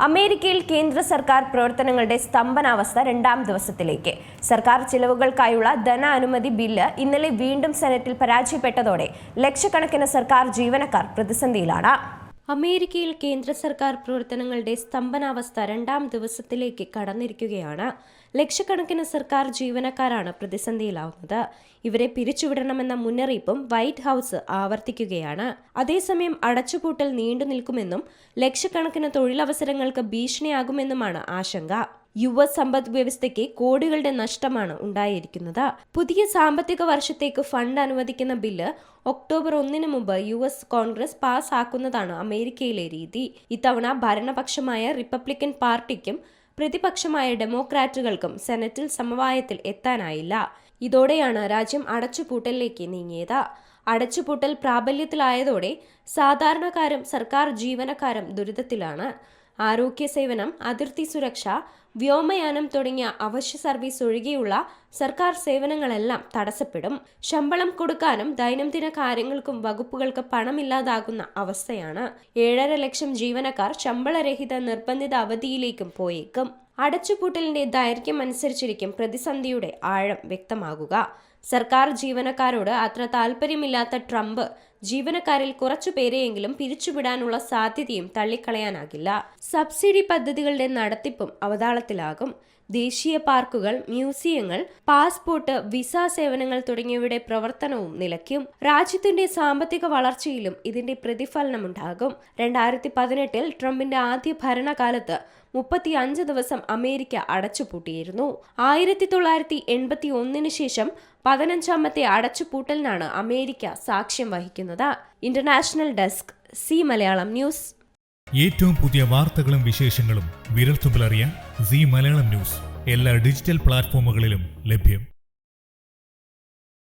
അമേരിക്കയിൽ കേന്ദ്ര സർക്കാർ പ്രവർത്തനങ്ങളുടെ സ്തംഭനാവസ്ഥ രണ്ടാം ദിവസത്തിലേക്ക്. സർക്കാർ ചിലവുകൾക്കായുള്ള ധന അനുമതി ബില്ല് ഇന്നലെ വീണ്ടും സെനറ്റിൽ പരാജയപ്പെട്ടതോടെ ലക്ഷക്കണക്കിന് സർക്കാർ ജീവനക്കാർ പ്രതിസന്ധിയിലാണ്. അമേരിക്കയിൽ കേന്ദ്ര സർക്കാർ പ്രവർത്തനങ്ങളുടെ സ്തംഭനാവസ്ഥ രണ്ടാം ദിവസത്തിലേക്ക് കടന്നിരിക്കുകയാണ്. ലക്ഷക്കണക്കിന് സർക്കാർ ജീവനക്കാരാണ് പ്രതിസന്ധിയിലാവുന്നത്. ഇവരെ പിരിച്ചുവിടണമെന്ന മുന്നറിയിപ്പും വൈറ്റ് ഹൌസ് ആവർത്തിക്കുകയാണ്. അതേസമയം അടച്ചുപൂട്ടൽ നീണ്ടു നിൽക്കുമെന്നും ലക്ഷക്കണക്കിന് തൊഴിലവസരങ്ങൾക്ക് ഭീഷണിയാകുമെന്നുമാണ് ആശങ്ക. യുവ സമ്പദ് വ്യവസ്ഥയ്ക്ക് കോടികളുടെ നഷ്ടമാണ് ഉണ്ടായിരിക്കുന്നത്. പുതിയ സാമ്പത്തിക വർഷത്തേക്ക് ഫണ്ട് അനുവദിക്കുന്ന ബില്ല് ഒക്ടോബർ ഒന്നിന് മുമ്പ് യു എസ് കോൺഗ്രസ് പാസ്സാക്കുന്നതാണ് അമേരിക്കയിലെ രീതി. ഇത്തവണ ഭരണപക്ഷമായ റിപ്പബ്ലിക്കൻ പാർട്ടിക്കും പ്രതിപക്ഷമായ ഡെമോക്രാറ്റുകൾക്കും സെനറ്റിൽ സമവായത്തിൽ എത്താനായില്ല. ഇതോടെയാണ് രാജ്യം അടച്ചുപൂട്ടലിലേക്ക് നീങ്ങിയത്. അടച്ചുപൂട്ടൽ പ്രാബല്യത്തിലായതോടെ സാധാരണക്കാരും സർക്കാർ ജീവനക്കാരും ദുരിതത്തിലാണ്. ആരോഗ്യ സേവനം അതിർത്തി സുരക്ഷ വ്യോമയാനം തുടങ്ങിയ അവശ്യ സർവീസ് ഒഴികെയുള്ള സർക്കാർ സേവനങ്ങളെല്ലാം തടസ്സപ്പെടും. ശമ്പളം കൊടുക്കാനും ദൈനംദിന കാര്യങ്ങൾക്കും വകുപ്പുകൾക്ക് പണമില്ലാതാകുന്ന അവസ്ഥയാണ്. ഏഴര ലക്ഷം ജീവനക്കാർ ശമ്പളരഹിത നിർബന്ധിത അവധിയിലേക്കും പോയേക്കും. അടച്ചുപൂട്ടലിന്റെ ദൈർഘ്യം അനുസരിച്ചിരിക്കും പ്രതിസന്ധിയുടെ ആഴം വ്യക്തമാകുക. സർക്കാർ ജീവനക്കാരോട് അത്ര താല്പര്യമില്ലാത്ത ട്രംപ് ജീവനക്കാരിൽ കുറച്ചു പേരെയെങ്കിലും പിരിച്ചുവിടാനുള്ള സാധ്യതയും തള്ളിക്കളയാനാകില്ല. സബ്സിഡി പദ്ധതികളുടെ നടത്തിപ്പും അവതാളത്തിലാകും. ദേശീയ പാർക്കുകൾ മ്യൂസിയങ്ങൾ പാസ്പോർട്ട് വിസ സേവനങ്ങൾ തുടങ്ങിയവയുടെ പ്രവർത്തനവും നിലയ്ക്കും. രാജ്യത്തിന്റെ സാമ്പത്തിക വളർച്ചയിലും ഇതിന്റെ പ്രതിഫലനമുണ്ടാകും. രണ്ടായിരത്തി പതിനെട്ടിൽ ട്രംപിന്റെ ആദ്യ ഭരണകാലത്ത് മുപ്പത്തി അഞ്ച് ദിവസം അമേരിക്ക അടച്ചുപൂട്ടിയിരുന്നു. ആയിരത്തി തൊള്ളായിരത്തി എൺപത്തി ഒന്നിന് ശേഷം പതിനഞ്ചാമത്തെ അടച്ചുപൂട്ടലിനാണ് അമേരിക്ക സാക്ഷ്യം വഹിക്കുന്നത്. International desk C Malayalam news. ഏറ്റവും പുതിയ വാർത്തകളും വിശേഷങ്ങളും വിരൽത്തുമ്പിലറിയാൻ സി മലയാളം ന്യൂസ്. എല്ലാ ഡിജിറ്റൽ പ്ലാറ്റ്ഫോമുകളിലും ലഭ്യം.